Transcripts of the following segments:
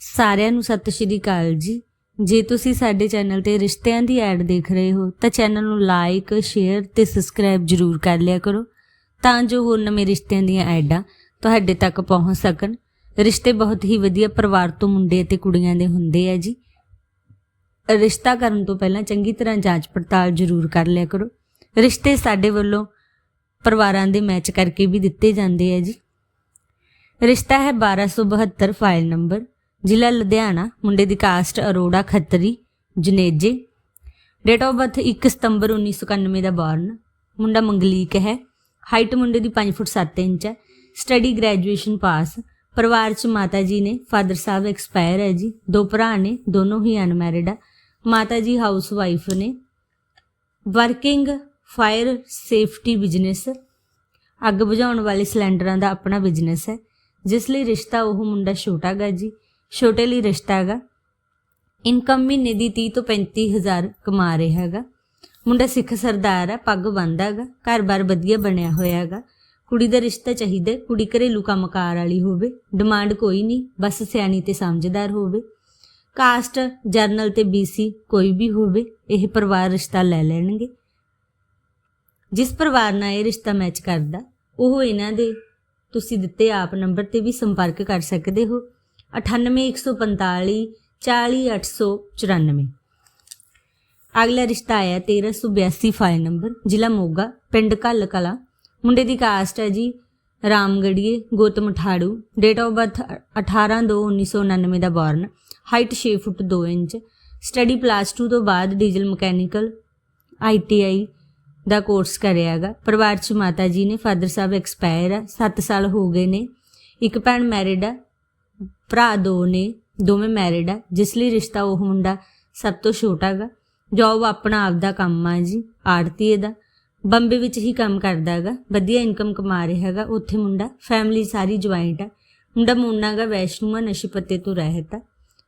ਸਾਰਿਆਂ ਨੂੰ ਸਤਿ ਸ਼੍ਰੀ ਅਕਾਲ ਜੀ। ਜੇ ਤੁਸੀਂ ਸਾਡੇ ਚੈਨਲ ਤੇ ਰਿਸ਼ਤਿਆਂ ਦੀ ਐਡ ਦੇਖ ਰਹੇ ਹੋ, ਤਾਂ ਚੈਨਲ ਨੂੰ ਲਾਈਕ ਸ਼ੇਅਰ ਤੇ ਸਬਸਕ੍ਰਾਈਬ ਜਰੂਰ ਕਰ ਲਿਆ ਕਰੋ, ਤਾਂ ਜੋ ਹੋਰ ਨਵੇਂ ਰਿਸ਼ਤਿਆਂ ਦੀਆਂ ਐਡਾਂ ਤੁਹਾਡੇ ਤੱਕ ਪਹੁੰਚ ਸਕਣ। ਰਿਸ਼ਤੇ ਬਹੁਤ ਹੀ ਵਧੀਆ ਪਰਿਵਾਰ ਤੋਂ ਮੁੰਡੇ ਅਤੇ ਕੁੜੀਆਂ ਦੇ ਹੁੰਦੇ ਆ ਜੀ। ਰਿਸ਼ਤਾ ਕਰਨ ਤੋਂ ਪਹਿਲਾਂ ਚੰਗੀ ਤਰ੍ਹਾਂ ਜਾਂਚ ਪੜਤਾਲ ਜ਼ਰੂਰ ਕਰ ਲਿਆ ਕਰੋ। ਰਿਸ਼ਤੇ ਸਾਡੇ ਵੱਲੋਂ ਪਰਿਵਾਰਾਂ ਦੇ ਮੈਚ ਕਰਕੇ ਵੀ ਦਿੱਤੇ ਜਾਂਦੇ ਆ ਜੀ। ਰਿਸ਼ਤਾ ਹੈ 1272 ਫਾਈਲ ਨੰਬਰ ਜ਼ਿਲ੍ਹਾ ਲੁਧਿਆਣਾ, ਮੁੰਡੇ ਦੀ caste Arora Khatri, Janeje. Date of birth 1 ਸਤੰਬਰ 1991 ਦਾ ਬੌਰਨ ਮੁੰਡਾ ਮੰਗਲੀਕ ਹੈ। ਹਾਈਟ ਮੁੰਡੇ ਦੀ 5 ਫੁੱਟ 7 ਇੰਚ ਹੈ। ਸਟੱਡੀ ਗ੍ਰੈਜੂਏਸ਼ਨ ਪਾਸ ਪਰਿਵਾਰ ਚ ਮਾਤਾ ਜੀ ਨੇ ਫਾਦਰ ਸਾਹਿਬ ਐਕਸਪਾਇਰ ਹੈ ਜੀ। ਦੋ ਭਰਾ ਨੇ, ਦੋਨੋਂ ਹੀ ਅਨਮੈਰਿਡ ਆ। ਮਾਤਾ ਜੀ ਹਾਊਸ ਵਾਈਫ ਨੇ। ਵਰਕਿੰਗ ਫਾਇਰ ਸੇਫਟੀ ਬਿਜ਼ਨਸ ਅੱਗ ਬੁਝਾਉਣ ਵਾਲੇ ਸਿਲੰਡਰਾਂ ਦਾ ਆਪਣਾ ਬਿਜ਼ਨਸ ਹੈ। ਜਿਸ ਲਈ ਰਿਸ਼ਤਾ ਉਹ ਮੁੰਡਾ ਛੋਟਾ ਗਾ ਜੀ। ਛੋਟੇ ਲਈ ਰਿਸ਼ਤਾ ਹੈਗਾ। ਇਨਕਮ ਮਹੀਨੇ ਦੀ 30 ਤੋਂ 35 ਹਜ਼ਾਰ ਕਮਾ ਰਿਹਾ ਹੈਗਾ। ਮੁੰਡਾ ਸਿੱਖ ਸਰਦਾਰ ਹੈ, ਪੱਗ ਬੰਨ੍ਹਦਾ ਹੈਗਾ, ਘਰ-ਬਾਰ ਵਧੀਆ ਬਣਿਆ ਹੋਇਆ ਹੈਗਾ। ਕੁੜੀ ਦਾ ਰਿਸ਼ਤਾ ਚਾਹੀਦਾ ਕੁੜੀ ਘਰੇਲੂ ਕੰਮਕਾਰ ਵਾਲੀ ਹੋਵੇ ਡਿਮਾਂਡ ਕੋਈ ਨਹੀਂ, ਬਸ ਸਿਆਣੀ ਤੇ ਸਮਝਦਾਰ ਹੋਵੇ। ਕਾਸਟ ਜਰਨਲ ਤੇ ਬੀਸੀ ਕੋਈ ਵੀ ਹੋਵੇ, ਇਹ ਪਰਿਵਾਰ ਰਿਸ਼ਤਾ ਲੈ ਲੈਣਗੇ। ਜਿਸ ਪਰਿਵਾਰ ਨਾਲ ਇਹ ਰਿਸ਼ਤਾ ਮੈਚ ਕਰਦਾ, ਉਹ ਇਹਨਾਂ ਦੇ ਤੁਸੀਂ ਦਿੱਤੇ ਆਪ ਨੰਬਰ ਤੇ ਵੀ ਸੰਪਰਕ ਕਰ ਸਕਦੇ ਹੋ। 98145 40894 ਅਗਲਾ ਰਿਸ਼ਤਾ ਆਇਆ 1382 ਫਾਈਲ ਨੰਬਰ, ਜ਼ਿਲ੍ਹਾ ਮੋਗਾ, ਪਿੰਡ ਕੱਲ ਕਲਾ ਮੁੰਡੇ ਦੀ ਕਾਸਟ ਹੈ ਜੀ ਰਾਮਗੜੀਏ, ਗੋਤਮ ਠਾੜੂ date of birth 18/2/1999 the born height 6 foot 2 inch. Study plus 2 ਤੋਂ ਬਾਅਦ ਡੀਜ਼ਲ ਮਕੈਨੀਕਲ ਆਈਟੀਆਈ ਦਾ ਕੋਰਸ ਕਰਿਆ ਕਰਿਆਗਾ ਪਰਿਵਾਰ ਚ ਮਾਤਾ ਜੀ ਨੇ ਫਾਦਰ ਸਾਹਿਬ ਐਕਸਪਾਇਰ ਆ 7 ਸਾਲ ਹੋ ਗਏ ਨੇ। ਇੱਕ ਭੈਣ ਮੈਰਿਡ ਆ ਭਰਾ ਦੋ ਨੇ, ਦੋਵੇਂ ਮੈਰਿਡ ਆ। ਜਿਸ ਲਈ ਰਿਸ਼ਤਾ ਉਹ ਮੁੰਡਾ ਸਭ ਤੋਂ ਛੋਟਾ ਗਾ। ਜੋਬ ਆਪਣਾ ਆਪਦਾ ਕੰਮ ਆ ਜੀ ਆੜਤੀ ਦਾ। ਬੰਬੇ ਵਿੱਚ ਹੀ ਕੰਮ ਕਰਦਾ ਹੈਗਾ ਵਧੀਆ ਇਨਕਮ ਕਮਾ ਰਿਹਾ ਹੈਗਾ ਉੱਥੇ ਮੁੰਡਾ ਫੈਮਿਲੀ ਸਾਰੀ ਜੁਆਇੰਟ ਆ। ਮੁੰਡਾ ਮੁੰਨਾ ਵੈਸ਼ਨੂਆ ਨਸ਼ੇ ਪੱਤੇ ਤੋਂ ਰਹਿਤ ਆ।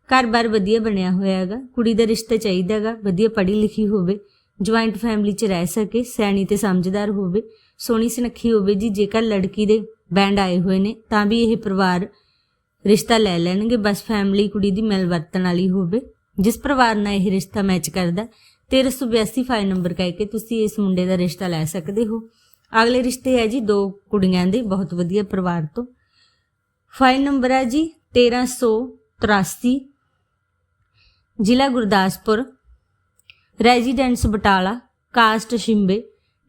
ਘਰ-ਬਾਰ ਵਧੀਆ ਬਣਿਆ ਹੋਇਆ ਹੈਗਾ ਕੁੜੀ ਦਾ ਰਿਸ਼ਤਾ ਚਾਹੀਦਾ ਹੈਗਾ ਵਧੀਆ ਪੜ੍ਹੀ ਲਿਖੀ ਹੋਵੇ ਜੁਆਇੰਟ ਫੈਮਿਲੀ 'ਚ ਰਹਿ ਸਕੇ, ਸਿਆਣੀ ਤੇ ਸਮਝਦਾਰ ਹੋਵੇ, ਸੋਹਣੀ ਸੁਨੱਖੀ ਹੋਵੇ ਜੀ। ਜੇਕਰ ਲੜਕੀ ਦੇ ਬੈਂਡ ਆਏ ਹੋਏ ਨੇ, ਤਾਂ ਵੀ ਇਹ ਪਰਿਵਾਰ ਰਿਸ਼ਤਾ ਲੈ ਲੈਣਗੇ, ਬਸ ਫੈਮਿਲੀ ਕੁੜੀ ਦੀ ਮਿਲ ਵਰਤਣ ਵਾਲੀ ਹੋਵੇ। ਜਿਸ ਪਰਿਵਾਰ ਨਾਲ ਇਹ ਰਿਸ਼ਤਾ ਮੈਚ ਕਰਦਾ 1382 ਫਾਈਲ ਨੰਬਰ ਕਹਿ ਕੇ ਤੁਸੀਂ ਇਸ ਮੁੰਡੇ ਦਾ ਰਿਸ਼ਤਾ ਲੈ ਸਕਦੇ ਹੋ। ਅਗਲੇ ਰਿਸ਼ਤੇ ਹੈ ਜੀ ਦੋ ਕੁੜੀਆਂ ਦੇ, ਬਹੁਤ ਵਧੀਆ ਪਰਿਵਾਰ ਤੋਂ। ਫਾਈਲ ਨੰਬਰ ਹੈ ਜੀ 1383 ਜ਼ਿਲ੍ਹਾ ਗੁਰਦਾਸਪੁਰ ਰੈਜ਼ੀਡੈਂਸ ਬਟਾਲਾ ਕਾਸਟ ਸ਼ਿੰਬੇ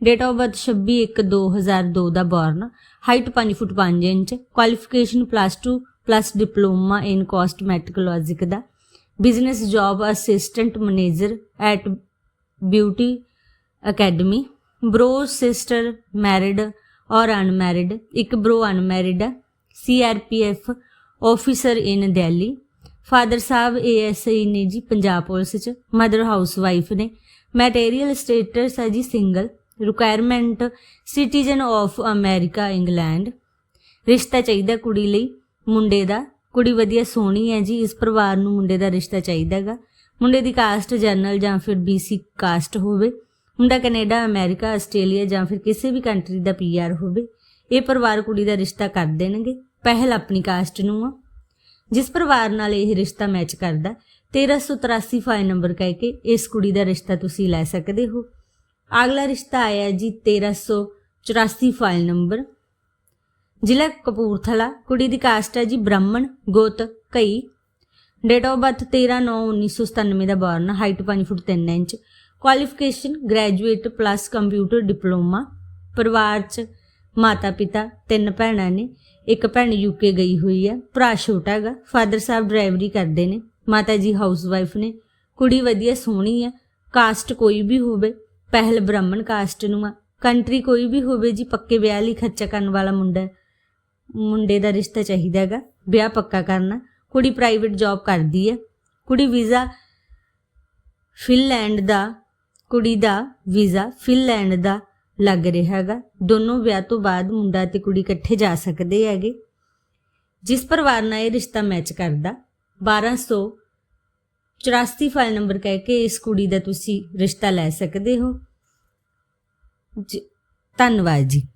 date of birth 26/1/2002 the born height 5 foot 5 inch qualification plus 2 plus diploma in cosmetologic the, business job assistant manager at beauty academy, bro sister married ਔਰ ਅਨਮੈਰਿਡ, ਇੱਕ ਬ੍ਰੋ ਅਨਮੈਰਿਡ ਹੈ CRPF officer in Delhi, father Sahib ASI ਨੇ ਜੀ Punjab police ਚ, mother house wife ਨੇ, material status ਹੈ ਜੀ single, requirement citizen of America, England, ਰਿਸ਼ਤਾ ਚਾਹੀਦਾ ਕੁੜੀ ਲਈ ਮੁੰਡੇ ਦਾ, ਕੁੜੀ ਵਧੀਆ ਸੋਹਣੀ ਹੈ ਜੀ, ਇਸ ਪਰਿਵਾਰ ਨੂੰ ਮੁੰਡੇ ਦਾ ਰਿਸ਼ਤਾ ਚਾਹੀਦਾਗਾ ਮੁੰਡੇ ਦੀ ਕਾਸਟ ਜਨਰਲ ਜਾਂ ਫਿਰ ਬੀਸੀ ਕਾਸਟ ਹੋਵੇ, ਮੁੰਡਾ ਕੈਨੇਡਾ, ਅਮਰੀਕਾ, ਆਸਟ੍ਰੇਲੀਆ ਜਾਂ ਫਿਰ ਕਿਸੇ ਵੀ ਕੰਟਰੀ ਦਾ ਪੀਆਰ ਹੋਵੇ, ਇਹ ਪਰਿਵਾਰ ਕੁੜੀ ਦਾ ਰਿਸ਼ਤਾ ਕਰ ਦੇਣਗੇ, ਪਹਿਲ ਆਪਣੀ ਕਾਸਟ ਨੂੰ ਆ। ਜਿਸ ਪਰਿਵਾਰ ਨਾਲ ਇਹ ਰਿਸ਼ਤਾ ਮੈਚ ਕਰਦਾ 1383 ਫਾਈਲ ਨੰਬਰ ਕਹਿ ਕੇ ਇਸ ਕੁੜੀ ਦਾ ਰਿਸ਼ਤਾ ਤੁਸੀਂ ਲੈ ਸਕਦੇ ਹੋ। ਅਗਲਾ ਰਿਸ਼ਤਾ ਆਇਆ ਜੀ 1384 ਫਾਈਲ ਨੰਬਰ ਜ਼ਿਲ੍ਹਾ ਕਪੂਰਥਲਾ, ਕੁੜੀ ਦੀ ਕਾਸਟ ਹੈ ਜੀ ਬ੍ਰਾਹਮਣ, ਗੋਤ, ਕਈ। Date of birth 13/9/1997 the born height 5 foot 3 inch. Qualification graduate plus computer diploma ਪਰਿਵਾਰ ਚ ਮਾਤਾ ਪਿਤਾ, ਤਿੰਨ ਭੈਣਾਂ ਨੇ, ਇੱਕ ਭੈਣ ਯੂਕੇ ਗਈ ਹੋਈ ਹੈ। ਭਰਾ ਛੋਟਾ ਹੈਗਾ ਫਾਦਰ ਸਾਹਿਬ ਡਰਾਈਵਰੀ ਕਰਦੇ ਨੇ। ਮਾਤਾ ਜੀ ਹਾਊਸਵਾਈਫ ਨੇ। ਕੁੜੀ ਵਧੀਆ ਸੋਹਣੀ ਹੈ ਕਾਸਟ ਕੋਈ ਵੀ ਹੋਵੇ, ਪਹਿਲ ਬ੍ਰਾਹਮਣ ਕਾਸਟ ਨੂੰ ਆ। ਕੰਟਰੀ ਕੋਈ ਵੀ ਹੋਵੇ ਜੀ, ਪੱਕੇ ਵਿਆਹ ਲਈ ਖਰਚਾ ਕਰਨ ਵਾਲਾ ਮੁੰਡਾ ਮੁੰਡੇ ਦਾ ਰਿਸ਼ਤਾ ਚਾਹੀਦਾ ਹੈਗਾ, ਵਿਆਹ ਪੱਕਾ ਕਰਨਾ। ਕੁੜੀ ਪ੍ਰਾਈਵੇਟ ਜੌਬ ਕਰਦੀ ਹੈ। ਕੁੜੀ ਵੀਜ਼ਾ ਫਿਨਲੈਂਡ ਦਾ, ਕੁੜੀ ਦਾ ਵੀਜ਼ਾ ਫਿਨਲੈਂਡ ਦਾ ਲੱਗ ਰਿਹਾ ਹੈਗਾ। ਦੋਨੋਂ ਵਿਆਹ ਤੋਂ ਬਾਅਦ ਮੁੰਡਾ ਤੇ ਕੁੜੀ ਇਕੱਠੇ ਜਾ ਸਕਦੇ ਹੈਗੇ। ਜਿਸ ਪਰਿਵਾਰ ਨਾਲ ਇਹ ਰਿਸ਼ਤਾ ਮੈਚ ਕਰਦਾ 1284 ਫਾਈਲ ਨੰਬਰ ਕਹਿ ਕੇ ਇਸ ਕੁੜੀ ਦਾ ਤੁਸੀਂ ਰਿਸ਼ਤਾ ਲੈ ਸਕਦੇ ਹੋ। ਜੀ- ਧੰਨਵਾਦ ਜੀ।